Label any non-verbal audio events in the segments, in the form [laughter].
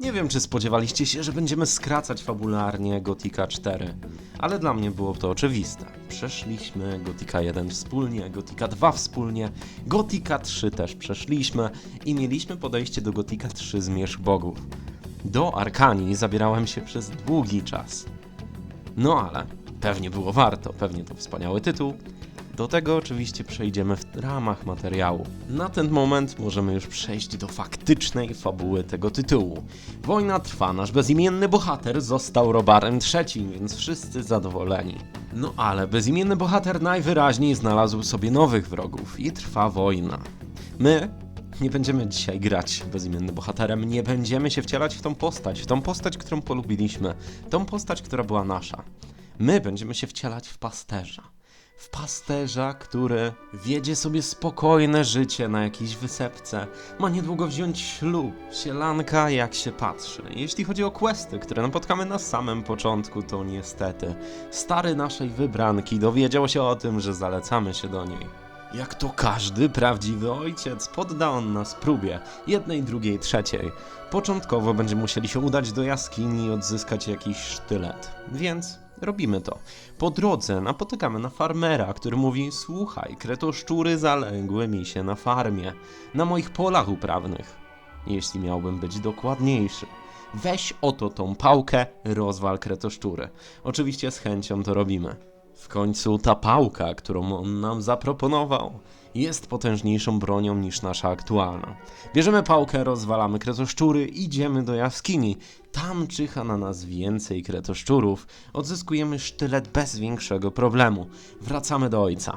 Nie wiem, czy spodziewaliście się, że będziemy skracać fabularnie Gotika 4, ale dla mnie było to oczywiste. Przeszliśmy Gotika 1 wspólnie, Gotika 2 wspólnie, Gotika 3 też przeszliśmy i mieliśmy podejście do Gotika 3 Zmierzch Bogów. Do Arkanii zabierałem się przez długi czas. No ale pewnie było warto, pewnie to wspaniały tytuł. Do tego oczywiście przejdziemy w ramach materiału. Na ten moment możemy już przejść do faktycznej fabuły tego tytułu. Wojna trwa, nasz bezimienny bohater został Robarem III, więc wszyscy zadowoleni. No ale bezimienny bohater najwyraźniej znalazł sobie nowych wrogów i trwa wojna. My nie będziemy dzisiaj grać bezimiennym bohaterem, nie będziemy się wcielać w tą postać, w tą postać, którą polubiliśmy, tą postać, która była nasza. My będziemy się wcielać w pasterza. W pasterza, który wiedzie sobie spokojne życie na jakiejś wysepce. Ma niedługo wziąć ślub. Sielanka jak się patrzy. Jeśli chodzi o questy, które napotkamy na samym początku, to niestety stary naszej wybranki dowiedział się o tym, że zalecamy się do niej. Jak to każdy prawdziwy ojciec, podda on nas próbie, jednej, drugiej, trzeciej. Początkowo będziemy musieli się udać do jaskini i odzyskać jakiś sztylet, więc robimy to. Po drodze napotykamy na farmera, który mówi: Słuchaj, kretoszczury zaległy mi się na farmie, na moich polach uprawnych. Jeśli miałbym być dokładniejszy. Weź oto tą pałkę, rozwal kretoszczury. Oczywiście z chęcią to robimy. W końcu ta pałka, którą on nam zaproponował, jest potężniejszą bronią niż nasza aktualna. Bierzemy pałkę, rozwalamy kretoszczury, idziemy do jaskini. Tam czyha na nas więcej kretoszczurów. Odzyskujemy sztylet bez większego problemu. Wracamy do ojca.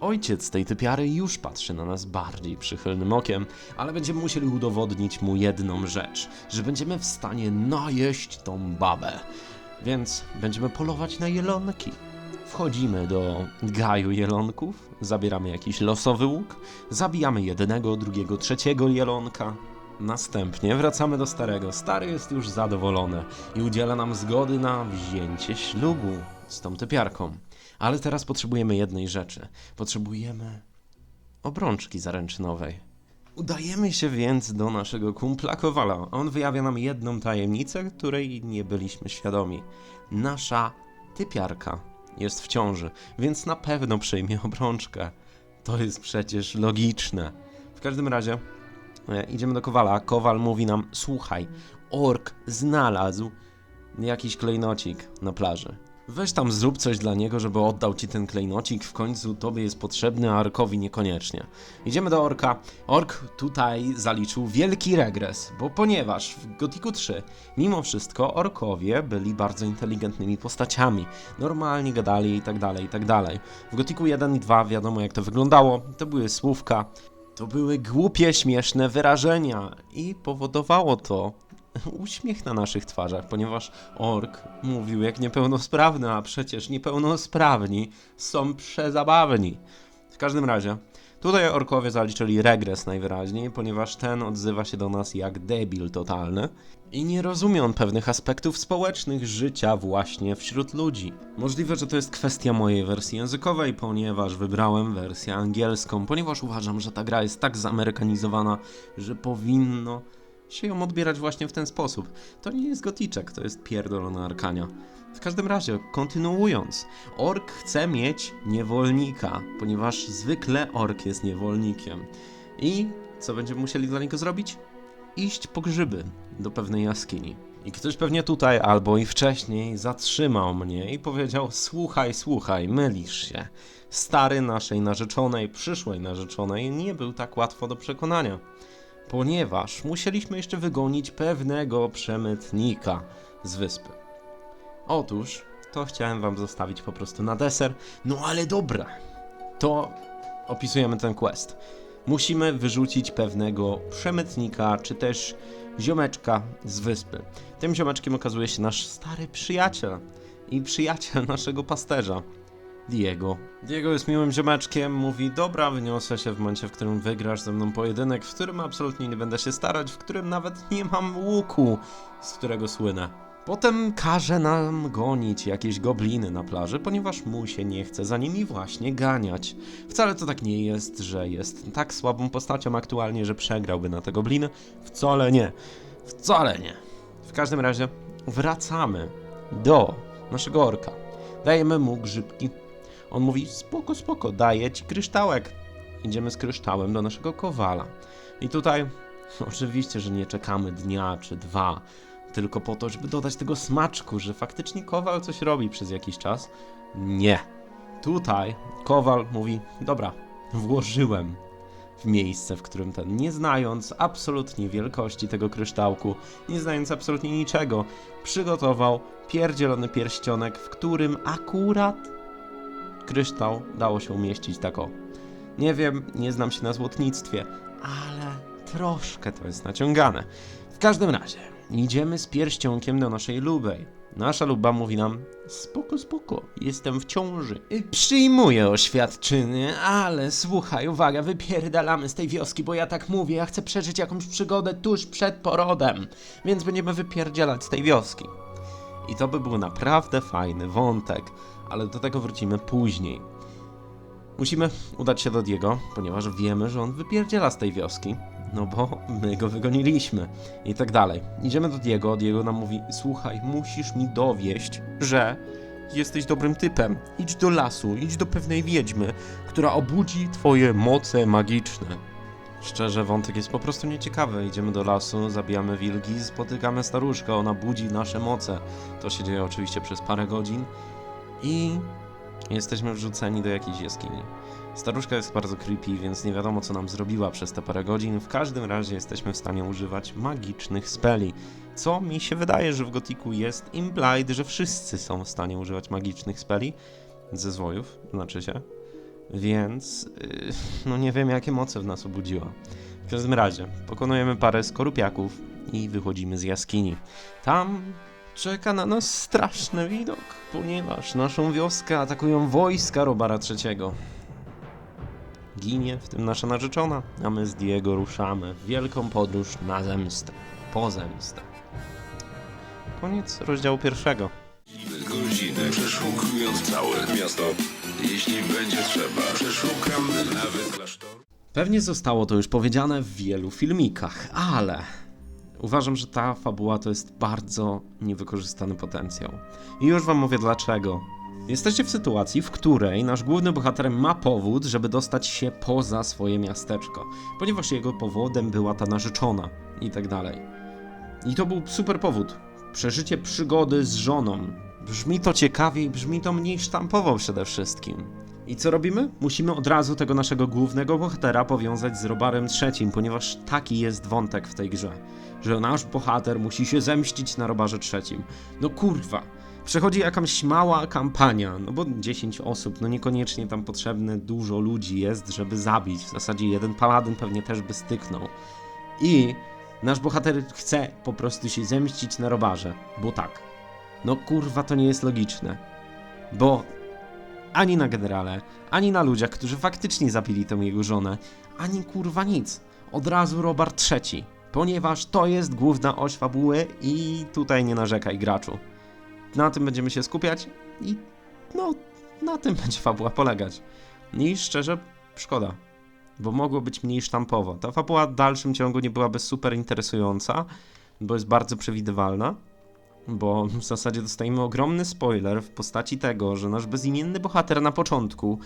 Ojciec tej typiary już patrzy na nas bardziej przychylnym okiem, ale będziemy musieli udowodnić mu jedną rzecz, że będziemy w stanie najeść tą babę. Więc będziemy polować na jelonki. Wchodzimy do gaju jelonków, zabieramy jakiś losowy łuk, zabijamy jednego, drugiego, trzeciego jelonka. Następnie wracamy do starego. Stary jest już zadowolony i udziela nam zgody na wzięcie ślubu z tą typiarką. Ale teraz potrzebujemy jednej rzeczy. Potrzebujemy obrączki zaręczynowej. Udajemy się więc do naszego kumpla Kowala. On wyjawia nam jedną tajemnicę, której nie byliśmy świadomi. Nasza typiarka jest w ciąży, więc na pewno przyjmie obrączkę. To jest przecież logiczne. W każdym razie e, idziemy do Kowala. Kowal mówi nam: Słuchaj, ork znalazł jakiś klejnocik na plaży. Weź tam zrób coś dla niego, żeby oddał ci ten klejnocik. W końcu tobie jest potrzebny, a Arkowi niekoniecznie. Idziemy do Orka. Ork tutaj zaliczył wielki regres, bo ponieważ w Gotiku 3 mimo wszystko orkowie byli bardzo inteligentnymi postaciami. Normalnie gadali i tak dalej, i tak dalej. W Gotiku 1 i 2 wiadomo jak to wyglądało. To były słówka, to były głupie, śmieszne wyrażenia i powodowało to [laughs] uśmiech na naszych twarzach, ponieważ ork mówił jak niepełnosprawny, a przecież niepełnosprawni są przezabawni. W każdym razie, tutaj orkowie zaliczyli regres najwyraźniej, ponieważ ten odzywa się do nas jak debil totalny i nie rozumie on pewnych aspektów społecznych życia właśnie wśród ludzi. Możliwe, że to jest kwestia mojej wersji językowej, ponieważ wybrałem wersję angielską, ponieważ uważam, że ta gra jest tak zamerykanizowana, że powinno się ją odbierać właśnie w ten sposób. To nie jest goticzek, to jest pierdolona arkania. W każdym razie, kontynuując, ork chce mieć niewolnika, ponieważ zwykle ork jest niewolnikiem. I co będziemy musieli dla niego zrobić? Iść po grzyby do pewnej jaskini. I ktoś pewnie tutaj albo i wcześniej zatrzymał mnie i powiedział: Słuchaj, słuchaj, mylisz się. Stary naszej narzeczonej, przyszłej narzeczonej nie był tak łatwo do przekonania ponieważ musieliśmy jeszcze wygonić pewnego przemytnika z wyspy. Otóż, to chciałem wam zostawić po prostu na deser. No ale dobra, to opisujemy ten quest. Musimy wyrzucić pewnego przemytnika, czy też ziomeczka z wyspy. Tym ziomeczkiem okazuje się nasz stary przyjaciel i przyjaciel naszego pasterza. Diego. Diego jest miłym ziomeczkiem, mówi dobra, wyniosę się w momencie, w którym wygrasz ze mną pojedynek, w którym absolutnie nie będę się starać, w którym nawet nie mam łuku, z którego słynę. Potem każe nam gonić jakieś gobliny na plaży, ponieważ mu się nie chce za nimi właśnie ganiać. Wcale to tak nie jest, że jest tak słabą postacią aktualnie, że przegrałby na te gobliny. Wcale nie. Wcale nie. każdym razie wracamy do naszego orka. Dajemy mu grzybki. On mówi, spoko, spoko, daję ci kryształek. Idziemy z kryształem do naszego kowala. I tutaj [laughs] oczywiście, że nie czekamy dnia czy dwa, tylko po to, żeby dodać tego smaczku, że faktycznie kowal coś robi przez jakiś czas. Nie. Tutaj kowal mówi, dobra, włożyłem w miejsce, w którym ten, nie znając absolutnie wielkości tego kryształku, nie znając absolutnie niczego, przygotował pierdzielony pierścionek, w którym akurat kryształ dało się umieścić tak o. Nie wiem, nie znam się na złotnictwie, ale troszkę to jest naciągane. W każdym razie, idziemy z pierścionkiem do naszej lubej. Nasza luba mówi nam, spoko, spoko, jestem w ciąży. Y, Przyjmuję oświadczyny, ale słuchaj, uwaga, wypierdalamy z tej wioski, bo ja tak mówię, ja chcę przeżyć jakąś przygodę tuż przed porodem, więc będziemy wypierdzielać z tej wioski. I to by był naprawdę fajny wątek, ale do tego wrócimy później. Musimy udać się do Diego, ponieważ wiemy, że on wypierdziela z tej wioski, no bo my go wygoniliśmy i tak dalej. Idziemy do Diego, Diego nam mówi, słuchaj, musisz mi dowieść, że jesteś dobrym typem. Idź do lasu, idź do pewnej wiedźmy, która obudzi twoje moce magiczne. Szczerze, wątek jest po prostu nieciekawy. Idziemy do lasu, zabijamy wilki, spotykamy staruszkę, ona budzi nasze moce. To się dzieje oczywiście przez parę godzin i jesteśmy wrzuceni do jakiejś jaskini. Staruszka jest bardzo creepy, więc nie wiadomo co nam zrobiła przez te parę godzin. W każdym razie jesteśmy w stanie używać magicznych speli. Co mi się wydaje, że w Gotiku jest implied, że wszyscy są w stanie używać magicznych speli. Ze zwojów, znaczy się. Więc yy, no nie wiem jakie moce w nas obudziła. W każdym razie pokonujemy parę skorupiaków i wychodzimy z jaskini. Tam czeka na nas straszny widok, ponieważ naszą wioskę atakują wojska Robara III. Ginie w tym nasza narzeczona, a my z Diego ruszamy w wielką podróż na zemstę, po zemstę. Koniec rozdziału pierwszego. Godziny przeszukując całe miasto. Jeśli będzie trzeba, przeszukamy nawet klasztor. Pewnie zostało to już powiedziane w wielu filmikach, ale uważam, że ta fabuła to jest bardzo niewykorzystany potencjał. I już wam mówię dlaczego. Jesteście w sytuacji, w której nasz główny bohater ma powód, żeby dostać się poza swoje miasteczko, ponieważ jego powodem była ta narzeczona i tak dalej. I to był super powód. Przeżycie przygody z żoną. Brzmi to ciekawie i brzmi to mniej sztampowo przede wszystkim. I co robimy? Musimy od razu tego naszego głównego bohatera powiązać z Robarem III, ponieważ taki jest wątek w tej grze. Że nasz bohater musi się zemścić na Robarze III. No kurwa. Przechodzi jakaś mała kampania, no bo 10 osób, no niekoniecznie tam potrzebne dużo ludzi jest, żeby zabić. W zasadzie jeden paladyn pewnie też by styknął. I nasz bohater chce po prostu się zemścić na Robarze, bo tak. No kurwa, to nie jest logiczne. Bo ani na generale, ani na ludziach, którzy faktycznie zabili tę jego żonę, ani kurwa nic. Od razu Robert III, ponieważ to jest główna oś fabuły i tutaj nie narzekaj graczu. Na tym będziemy się skupiać i no, na tym [laughs] będzie fabuła polegać. I szczerze, szkoda, bo mogło być mniej sztampowo. Ta fabuła w dalszym ciągu nie byłaby super interesująca, bo jest bardzo przewidywalna bo w zasadzie dostajemy ogromny spoiler w postaci tego, że nasz bezimienny bohater na początku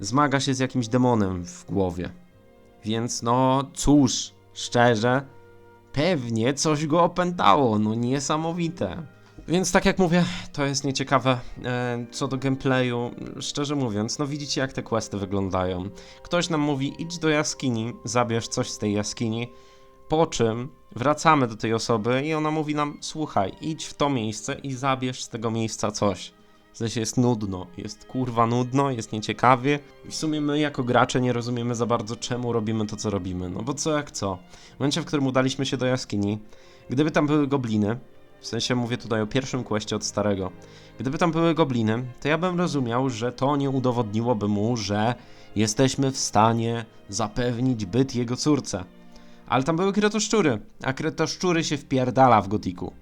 zmaga się z jakimś demonem w głowie. Więc no cóż, szczerze, pewnie coś go opętało, no niesamowite. Więc tak jak mówię, to jest nieciekawe. E, co do gameplayu, szczerze mówiąc, no widzicie jak te questy wyglądają. Ktoś nam mówi idź do jaskini, zabierz coś z tej jaskini, po czym wracamy do tej osoby i ona mówi nam: Słuchaj, idź w to miejsce i zabierz z tego miejsca coś. W sensie jest nudno, jest kurwa nudno, jest nieciekawie. I w sumie my jako gracze nie rozumiemy za bardzo, czemu robimy to, co robimy. No bo co jak co. W momencie, w którym udaliśmy się do jaskini, gdyby tam były gobliny, w sensie mówię tutaj o pierwszym questie od starego, gdyby tam były gobliny, to ja bym rozumiał, że to nie udowodniłoby mu, że jesteśmy w stanie zapewnić byt jego córce. Ale tam były kretoszczury, a kretoszczury się wpierdala w gotiku.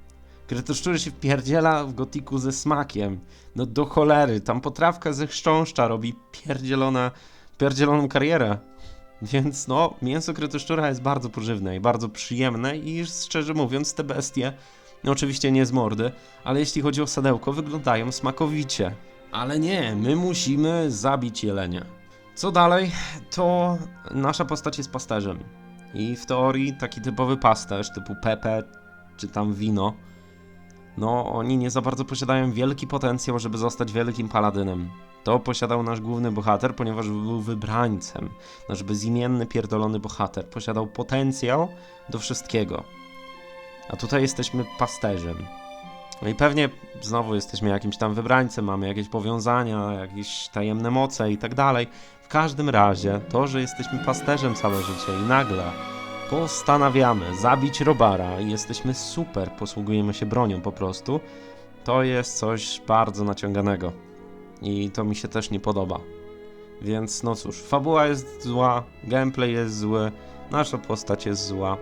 Kretoszczury się wpierdziela w gotiku ze smakiem. No do cholery, tam potrawka ze chrząszcza robi pierdzielone, pierdzieloną karierę. Więc no, mięso kretoszczura jest bardzo pożywne i bardzo przyjemne i szczerze mówiąc te bestie No oczywiście nie z mordy, ale jeśli chodzi o sadełko, wyglądają smakowicie. Ale nie, my musimy zabić jelenia. Co dalej? To nasza postać jest pasterzem. I w teorii taki typowy pasterz typu Pepe czy tam wino, no oni nie za bardzo posiadają wielki potencjał, żeby zostać wielkim paladynem. To posiadał nasz główny bohater, ponieważ był wybrańcem. Nasz bezimienny, pierdolony bohater posiadał potencjał do wszystkiego. A tutaj jesteśmy pasterzem. No i pewnie znowu jesteśmy jakimś tam wybrańcem, mamy jakieś powiązania, jakieś tajemne moce i tak dalej. W każdym razie, to, że jesteśmy pasterzem całe życie i nagle postanawiamy zabić Robara i jesteśmy super, posługujemy się bronią po prostu, to jest coś bardzo naciąganego. I to mi się też nie podoba. Więc no cóż, fabuła jest zła, gameplay jest zły, nasza postać jest zła.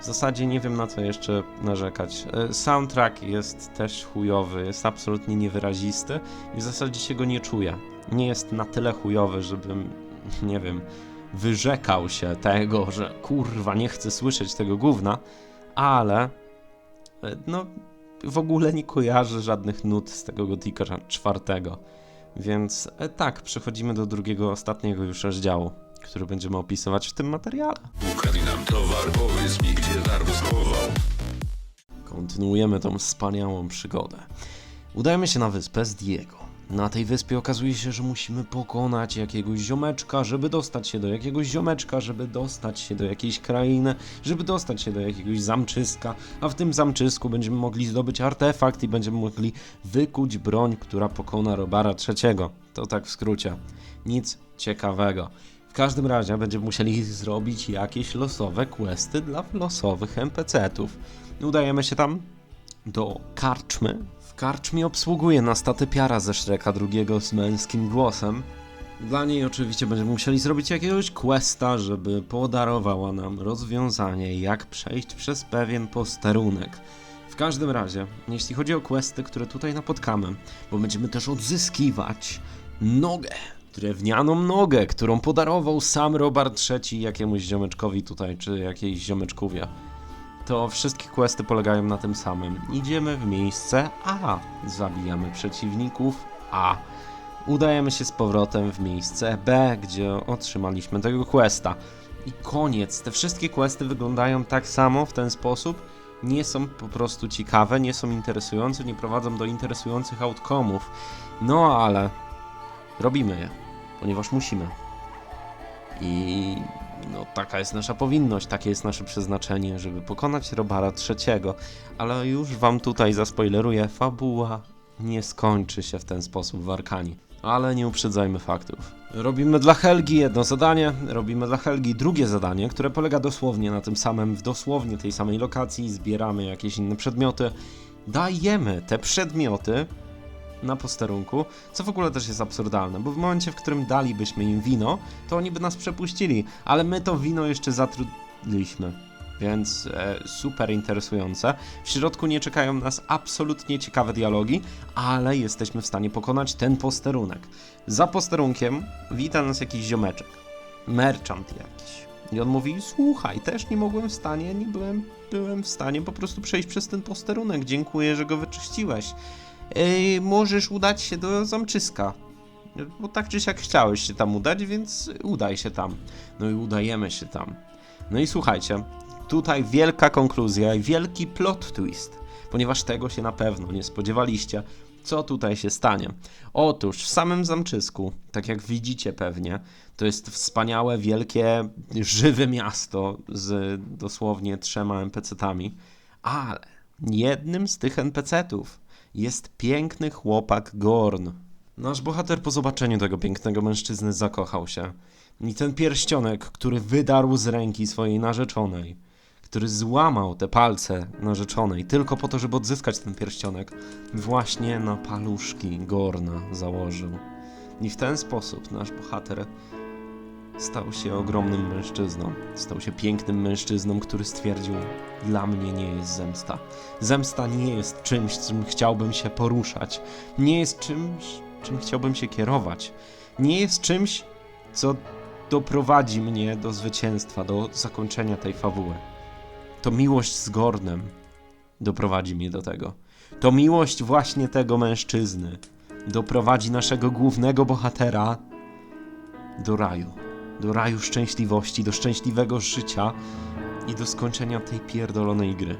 W zasadzie nie wiem na co jeszcze narzekać. E, Soundtrack jest też chujowy, jest absolutnie niewyrazisty i w zasadzie się go nie czuję. Nie jest na tyle chujowy, żebym, nie wiem, wyrzekał się tego, że kurwa nie chcę słyszeć tego gówna, ale e, no w ogóle nie kojarzę żadnych nut z tego Gotika czwartego. Więc e, tak, przechodzimy do drugiego, ostatniego już rozdziału, który będziemy opisywać w tym materiale. Ukradli nam towar, powiedz mi, gdzie schował. Kontynuujemy tą wspaniałą przygodę. Udajemy się na wyspę z Diego. Na tej wyspie okazuje się, że musimy pokonać jakiegoś ziomeczka, żeby dostać się do jakiegoś ziomeczka, żeby dostać się do jakiejś krainy, żeby dostać się do jakiegoś zamczyska, a w tym zamczysku będziemy mogli zdobyć artefakt i będziemy mogli wykuć broń, która pokona Robara III. To tak w skrócie. Nic ciekawego. W każdym razie będziemy musieli zrobić jakieś losowe questy dla losowych NPC-ów. Udajemy się tam do karczmy. W karczmie obsługuje nas ta typiara ze Shreka drugiego z męskim głosem. Dla niej oczywiście będziemy musieli zrobić jakiegoś questa, żeby podarowała nam rozwiązanie, jak przejść przez pewien posterunek. W każdym razie, jeśli chodzi o questy, które tutaj napotkamy, bo będziemy też odzyskiwać nogę, drewnianą nogę, którą podarował sam Robert III jakiemuś ziomeczkowi tutaj, czy jakiejś ziomeczkówie to wszystkie questy polegają na tym samym. Idziemy w miejsce A, zabijamy przeciwników A. Udajemy się z powrotem w miejsce B, gdzie otrzymaliśmy tego questa. I koniec. Te wszystkie questy wyglądają tak samo w ten sposób. Nie są po prostu ciekawe, nie są interesujące, nie prowadzą do interesujących outcome'ów. No ale robimy je, ponieważ musimy. I no, taka jest nasza powinność, takie jest nasze przeznaczenie, żeby pokonać Robara III. Ale już wam tutaj zaspoileruję, fabuła nie skończy się w ten sposób w Arkanii. Ale nie uprzedzajmy faktów. Robimy dla Helgi jedno zadanie, robimy dla Helgi drugie zadanie, które polega dosłownie na tym samym, w dosłownie tej samej lokacji, zbieramy jakieś inne przedmioty, dajemy te przedmioty na posterunku, co w ogóle też jest absurdalne, bo w momencie, w którym dalibyśmy im wino, to oni by nas przepuścili, ale my to wino jeszcze zatrudniliśmy. Więc e, super interesujące. W środku nie czekają nas absolutnie ciekawe dialogi, ale jesteśmy w stanie pokonać ten posterunek. Za posterunkiem wita nas jakiś ziomeczek. Merchant jakiś. I on mówi, słuchaj, też nie mogłem w stanie, nie byłem, byłem w stanie po prostu przejść przez ten posterunek. Dziękuję, że go wyczyściłeś. Możesz udać się do zamczyska. Bo tak czy siak chciałeś się tam udać, więc udaj się tam. No i udajemy się tam. No i słuchajcie, tutaj wielka konkluzja i wielki plot twist, ponieważ tego się na pewno nie spodziewaliście. Co tutaj się stanie? Otóż w samym zamczysku, tak jak widzicie pewnie, to jest wspaniałe, wielkie, żywe miasto z dosłownie trzema NPC-tami, ale jednym z tych NPC-ów jest piękny chłopak Gorn. Nasz bohater po zobaczeniu tego pięknego mężczyzny zakochał się. I ten pierścionek, który wydarł z ręki swojej narzeczonej, który złamał te palce narzeczonej tylko po to, żeby odzyskać ten pierścionek, właśnie na paluszki Gorna założył. I w ten sposób nasz bohater stał się ogromnym mężczyzną. Stał się pięknym mężczyzną, który stwierdził: Dla mnie nie jest zemsta. Zemsta nie jest czymś, czym chciałbym się poruszać. Nie jest czymś, czym chciałbym się kierować. Nie jest czymś, co doprowadzi mnie do zwycięstwa, do zakończenia tej fabuły. To miłość z Gornem. doprowadzi mnie do tego. To miłość właśnie tego mężczyzny doprowadzi naszego głównego bohatera do raju. Do raju szczęśliwości, do szczęśliwego życia i do skończenia tej pierdolonej gry.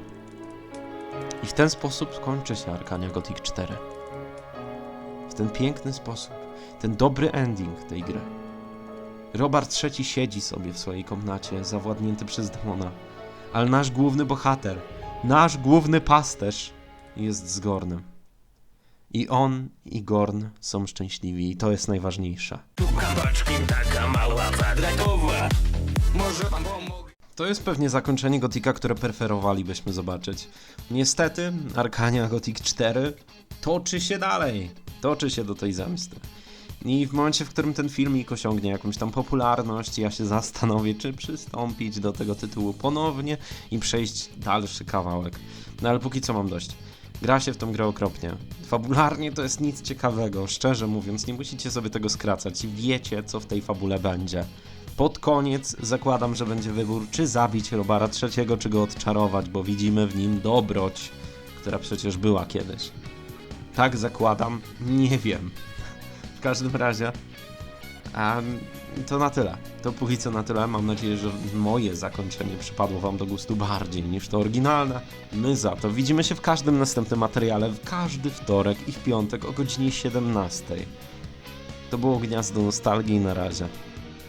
I w ten sposób skończy się Arkania Gothic 4. W ten piękny sposób. Ten dobry ending tej gry. Robert III siedzi sobie w swojej komnacie, zawładnięty przez demona. Ale nasz główny bohater, nasz główny pasterz jest z Gornem. I on i Gorn są szczęśliwi i to jest najważniejsze. To jest pewnie zakończenie Gotika, które preferowalibyśmy zobaczyć. Niestety, Arkania Gothic 4 toczy się dalej. Toczy się do tej zemsty. I w momencie, w którym ten filmik osiągnie jakąś tam popularność, ja się zastanowię, czy przystąpić do tego tytułu ponownie i przejść dalszy kawałek. No ale póki co mam dość. Gra się w tą grę okropnie. Fabularnie to jest nic ciekawego, szczerze mówiąc, nie musicie sobie tego skracać. Wiecie, co w tej fabule będzie. Pod koniec zakładam, że będzie wybór, czy zabić Robara III, czy go odczarować, bo widzimy w nim dobroć, która przecież była kiedyś. Tak zakładam, nie wiem. W każdym razie, a to na tyle. To póki co na tyle. Mam nadzieję, że moje zakończenie przypadło Wam do gustu bardziej niż to oryginalne. My za to widzimy się w każdym następnym materiale, w każdy wtorek i w piątek o godzinie 17. To było Gniazdo Nostalgii na razie.